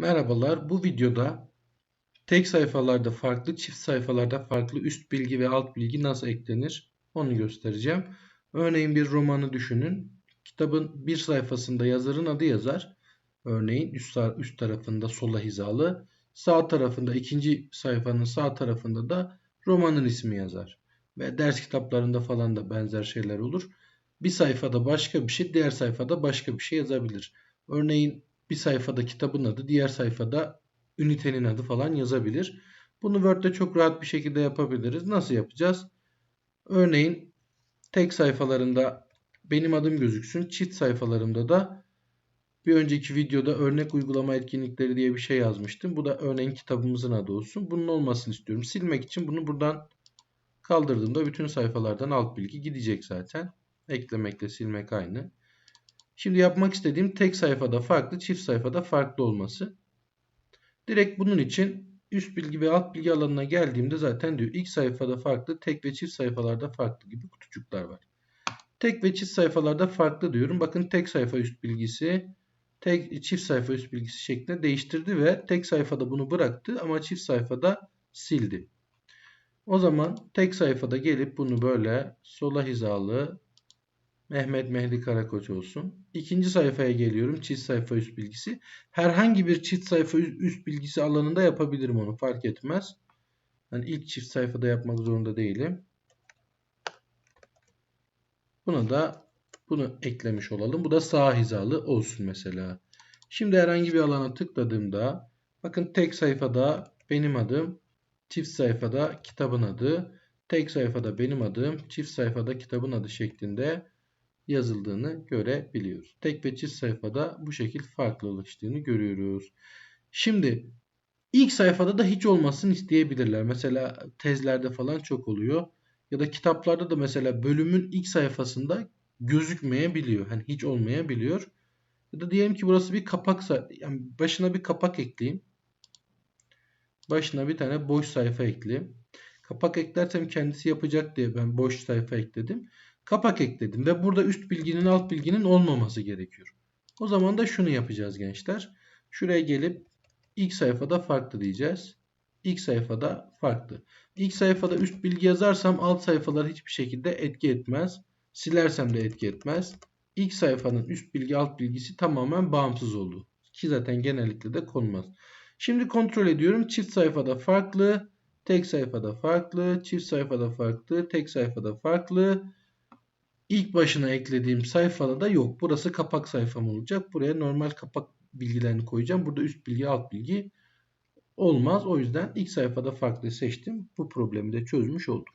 Merhabalar. Bu videoda tek sayfalarda farklı, çift sayfalarda farklı üst bilgi ve alt bilgi nasıl eklenir onu göstereceğim. Örneğin bir romanı düşünün. Kitabın bir sayfasında yazarın adı yazar. Örneğin üst, üst tarafında sola hizalı. Sağ tarafında ikinci sayfanın sağ tarafında da romanın ismi yazar. Ve ders kitaplarında falan da benzer şeyler olur. Bir sayfada başka bir şey, diğer sayfada başka bir şey yazabilir. Örneğin bir sayfada kitabın adı, diğer sayfada ünitenin adı falan yazabilir. Bunu Word'de çok rahat bir şekilde yapabiliriz. Nasıl yapacağız? Örneğin tek sayfalarında benim adım gözüksün. Çift sayfalarımda da bir önceki videoda örnek uygulama etkinlikleri diye bir şey yazmıştım. Bu da örneğin kitabımızın adı olsun. Bunun olmasını istiyorum. Silmek için bunu buradan kaldırdığımda bütün sayfalardan alt bilgi gidecek zaten. Eklemekle silmek aynı. Şimdi yapmak istediğim tek sayfada farklı, çift sayfada farklı olması. Direkt bunun için üst bilgi ve alt bilgi alanına geldiğimde zaten diyor ilk sayfada farklı, tek ve çift sayfalarda farklı gibi kutucuklar var. Tek ve çift sayfalarda farklı diyorum. Bakın tek sayfa üst bilgisi, tek çift sayfa üst bilgisi şeklinde değiştirdi ve tek sayfada bunu bıraktı ama çift sayfada sildi. O zaman tek sayfada gelip bunu böyle sola hizalı Mehmet Mehdi Karakoç olsun. İkinci sayfaya geliyorum. Çift sayfa üst bilgisi. Herhangi bir çift sayfa üst bilgisi alanında yapabilirim onu. Fark etmez. Yani ilk çift sayfada yapmak zorunda değilim. Buna da bunu eklemiş olalım. Bu da sağ hizalı olsun mesela. Şimdi herhangi bir alana tıkladığımda bakın tek sayfada benim adım, çift sayfada kitabın adı, tek sayfada benim adım, çift sayfada kitabın adı şeklinde yazıldığını görebiliyoruz. Tek ve çift sayfada bu şekil farklılaştığını görüyoruz. Şimdi ilk sayfada da hiç olmasın isteyebilirler. Mesela tezlerde falan çok oluyor. Ya da kitaplarda da mesela bölümün ilk sayfasında gözükmeyebiliyor. Hani hiç olmayabiliyor. Ya da diyelim ki burası bir kapak yani başına bir kapak ekleyeyim. Başına bir tane boş sayfa ekleyeyim. Kapak eklersem kendisi yapacak diye ben boş sayfa ekledim kapak ekledim ve burada üst bilginin alt bilginin olmaması gerekiyor. O zaman da şunu yapacağız gençler. Şuraya gelip ilk sayfada farklı diyeceğiz. İlk sayfada farklı. İlk sayfada üst bilgi yazarsam alt sayfalar hiçbir şekilde etki etmez. Silersem de etki etmez. İlk sayfanın üst bilgi alt bilgisi tamamen bağımsız oldu. Ki zaten genellikle de konmaz. Şimdi kontrol ediyorum. Çift sayfada farklı, tek sayfada farklı, çift sayfada farklı, tek sayfada farklı. İlk başına eklediğim sayfada da yok. Burası kapak sayfam olacak. Buraya normal kapak bilgilerini koyacağım. Burada üst bilgi alt bilgi olmaz. O yüzden ilk sayfada farklı seçtim. Bu problemi de çözmüş oldum.